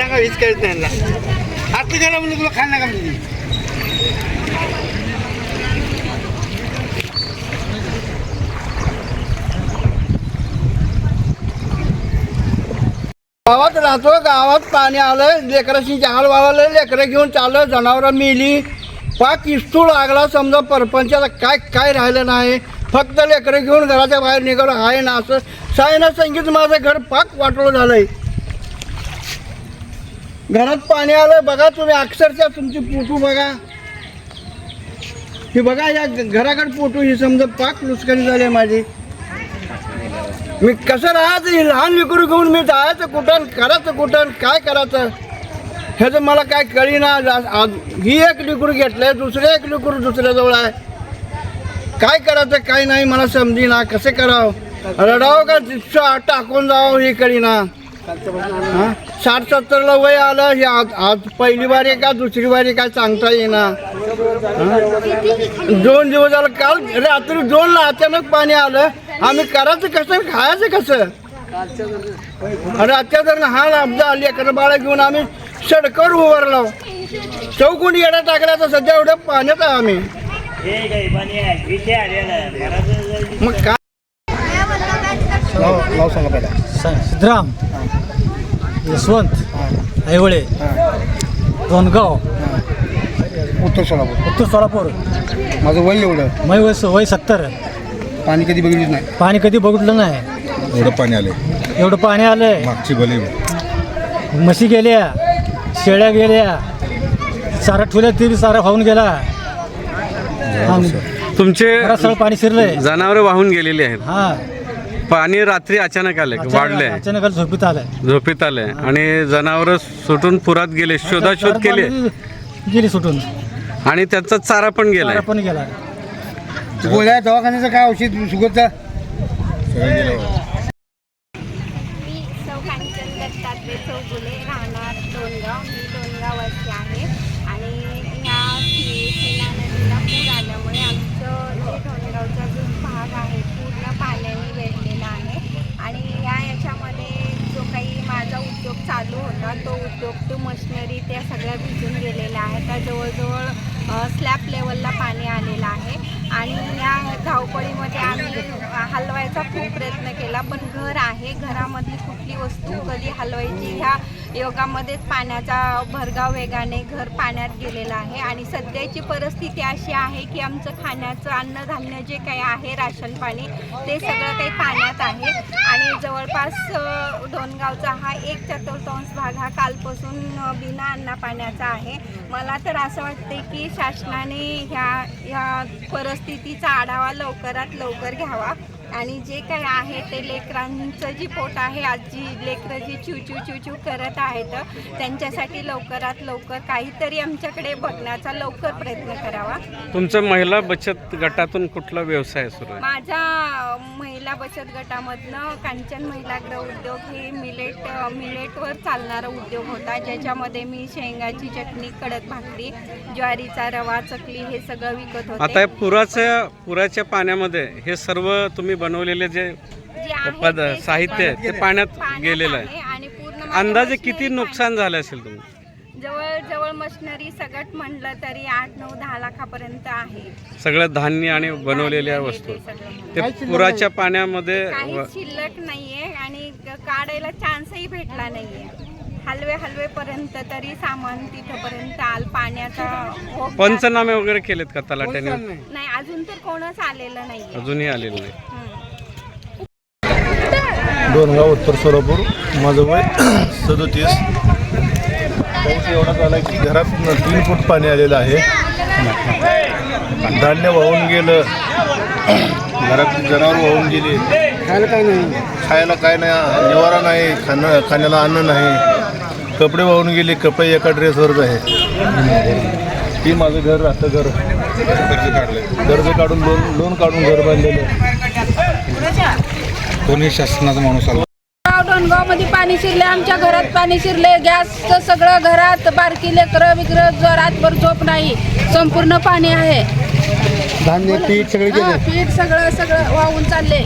हीच कळत नाही आता गेला म्हणून तुला खायला का म्हणजे गावात राहतो गावात पाणी आलं लेकराशी जहाल वाळलं लेकरं घेऊन चाललं जनावरं मिली. पाक इस्तू लागला समजा परपंचाला काय काय राहिलं नाही. फक्त लेकरं घेऊन घराच्या बाहेर निघालं आहे ना असं. सायना संगीत माझं घर पाक वाटलं आहे घरात पाणी आलं बघा तुम्ही अक्षरशः तुमची पोटू बघा. हे बघा या घराकडे पोटू ही समजा पाक लुचकणी झाली आहे माझी. मी कसं राहायचं हे लहान विकरू घेऊन मी जायचं कुठं करायचं कुठं काय करायचं? ह्याचं मला काय कळीना आज ही एक लिकूर घेतलंय दुसरे एक लिकूर दुसऱ्याजवळ आहे. काय करायचं काय नाही मला समजीना कसं करावं? रडावं का टाकून जावं हे कळीना? हा? साठ सत्तरला वय आलं हे आज आज पहिली बारी का दुसरी बारी काय सांगता येईना. दोन दिवस झालं काल रात्री दोनला अचानक पाणी आलं. आम्ही करायचं कसं खायचं कसं? आणि अत्याचार हा अपदा लेकरं बाळा घेऊन आम्ही सडकर उभारलो. चौकोन येडा टाकला तर सध्या एवढं पाण्यात आहे आम्ही. मग काय नाव सांगा पहिला सिद्धराम यशवंत ऐवळे दोनगाव उत्तर सोलापूर. उत्तर सोलापूर. माझं वय एवढं. मै वय वय सत्तर. पाणी कधी बघितलं नाही. पाणी कधी बघितलं नाही. एवढं पाणी आले एवढं पाणी आलंय. मागची भले म्हशी गेल्या शेळ्या गेल्या सारा ठुल्या तरी सारा वाहून गेला. आणि तुमचे घरात सगळं पाणी शिरलंय. जनावरं वाहून गेलेली आहेत. हा. पाणी रात्री अचानक आले वाढले अचानक आज झोपीत आलंय. झोपेत आले आणि जनावर सुटून पुरात गेले शोधाशोध केले. गेली सुटून. आणि त्यांचा चारा पण गेलाय. सारा पण गेला गोळ्या दवाखान्याचं काय औषध सुगतचं मी सौ कांचन दत्तात्रय चौगुले राहणार डोनगाव मी डोनगावाची आहे. आणि ह्या सी- सीना नदीला पूर आल्यामुळे आमचं जे डोनगावचा जो भाग आहे पूर्ण पाण्याने वेढलेला आहे आणि या याच्यामध्ये जो काही माझा उद्योग चालू होता तो उद्योग तो मशिनरी त्या सगळ्या भिजून गेलेल्या आहेत त्या जवळजवळ स्लॅब लेवलला पाणी आलेलं आहे. आणि या धावपळीमध्ये आम्ही हलवायचा खूप प्रयत्न केला पण घर आहे. घरामधली कुठली वस्तू कधी हलवायची ह्या योगामध्येच पाण्याचा भरगाव वेगाने घर पाण्यात गेलेलं आहे आणि सध्याची परिस्थिती अशी आहे की आमचं खाण्याचं अन्नधान्य जे काही आहे राशन पाणी ते सगळं काही पाण्यात आहे. आणि जवळपास दोनगावचा डोनगावचा हा एक चतुर्थांश भाग हा कालपासून बिना अन्ना पाण्याचा आहे. मला तर असं वाटते की शासनाने ह्या ह्या परिस्थितीचा आढावा लवकरात लवकर घ्यावा. आणि जे काही आहे ते लेकरांचं जी पोट आहे आज जी लेकरं जी चिव चिव चिव चिव करत आहेत त्यांच्यासाठी लवकरात लवकर काहीतरी आमच्याकडे बघण्याचा लवकर प्रयत्न करावा. तुमचं महिला बचत गटातून कुठला व्यवसाय सुरू आहे? माझ्या महिला बचत गटामधनं कांचन महिला गृह उद्योग हे मिलेट मिलेटवर चालणारा उद्योग होता. ज्याच्यामध्ये मी शेंगाची चटणी कडक भाकरी ज्वारीचा रवा चकली हे सगळं विकत आता होते या पुराच्या पुराच्या पाण्यामध्ये हे सर्व तुम्ही बनवलेले जे पद साहित्य आहे ते पाण्यात गेलेलं आहे. आणि पूर्ण अंदाजे किती नुकसान झालं असेल तुम्ही जवळ जवळ मशिनरी सगट म्हणलं तरी आठ नऊ दहा लाखापर्यंत आहे. सगळं धान्य आणि बनवलेल्या वस्तू. हे ते सगळं. पुराच्या पाण्यामध्ये शिल्लक नाहीये आणि काढायला चान्सही भेटला नाहीये. हलवे हलवे पर्यंत तरी सामान तिथपर्यंत आल पाण्याचा पंचनामे वगैरे केलेत का तलाट्याने? नाही अजून तर कोणच आलेलं नाहीये. अजूनही आलेलं नाही. डोनगाव उत्तर सोलापूर माझं वय सदोतीस. पाऊस एवढा झाला की घरात तीन फूट पाणी आलेलं आहे. धान्य वाहून गेलं. घरात जनावर वाहून गेली. खायला काय नाही. खायला काय नाही निवारा नाही खाणं खाण्याला अन्न नाही. कपडे वाहून गेले कपडे एका ड्रेसवरच आहे. ती माझं घर राहतं घर. कर्ज काढलं कर्ज काढून लोन लोन काढून घर बांधलेलं कोणी शासनाचा माणूस आला. डोनगावमध्ये पाणी शिरले आमच्या घरात पाणी शिरले गॅसचं सगळं घरात बारकी लेकरं बिकरं जो रातभर झोप नाही. संपूर्ण पाणी आहे. धान्य पीठ सगळे गेले. पीठ सगळं सगळं वाहून चालले